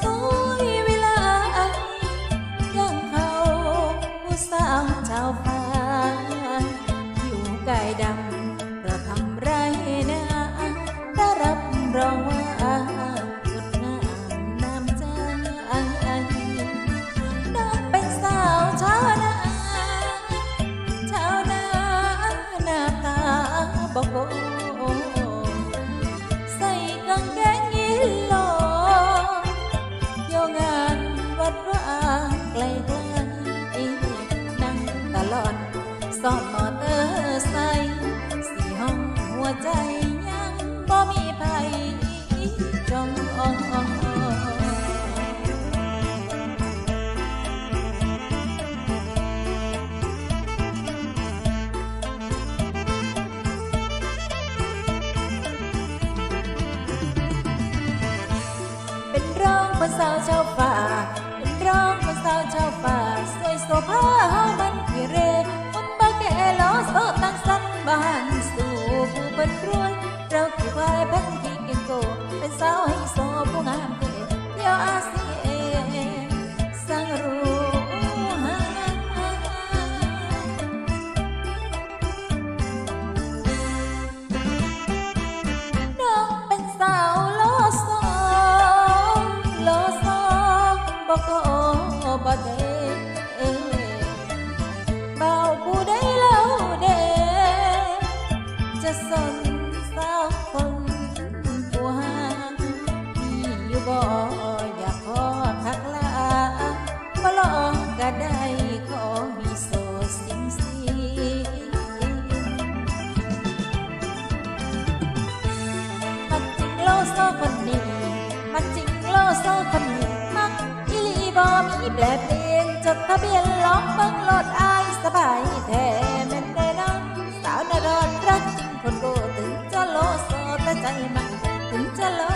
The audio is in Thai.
สวยเวลาอย่งเขาสาวชาวฟ้าอยู่ไก่ดำ สอนมอเตอร์ไซค์สี่ห้องหัวใจยังบ่มีไผจองอ่องอ่องอ่องเป็นร้องคนสาชาวป่า จะสนสาวคนผู้หามีอยู่บ่อยากขอทักลาบ่ลองก็ได้ขอมีโซสิงสีมักจริงโลโซคนนี้มักจริงโลโซคนนี้มักอีหลีบอมีแปลเปลี่ยนจดทะเบียนล้องเบิ่งรถอายสบาย 在在吗？等着喽。